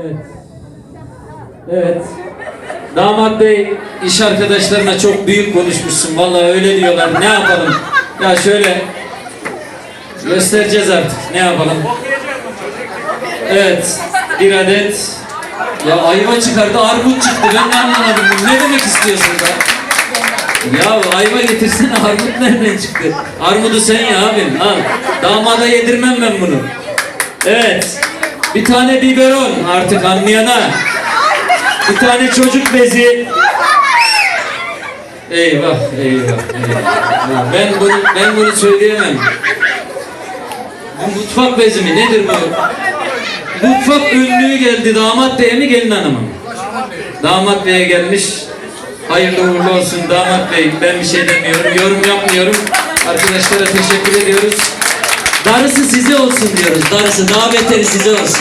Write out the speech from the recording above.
Evet. Evet. Damat bey iş arkadaşlarına çok büyük konuşmuşsun. Vallahi öyle diyorlar. Ne yapalım? Ya şöyle göstereceğiz artık. Ne yapalım? Evet. Bir adet ya ayva çıkardı, armut çıktı. Ben ne anlamadım. Ne demek istiyorsun da? Ya ayva getirsene armut nereden çıktı? Armudu sen ya abim al. Damada yedirmem ben bunu. Evet. Bir tane biberon artık anlayana. Bir tane çocuk bezi. Eyvah, eyvah, eyvah. Ben bunu, ben bunu söyleyemem. Bu mutfak bezi mi? Nedir bu? Mutfak ünlüğü geldi. Damat beye mi gelin hanıma? mı? Damat beye gelmiş. Hayırlı uğurlu olsun damat bey. Ben bir şey demiyorum. Yorum yapmıyorum. Arkadaşlara teşekkür ediyoruz. Darısı size olsun diyoruz. Darısı daha beteri size olsun.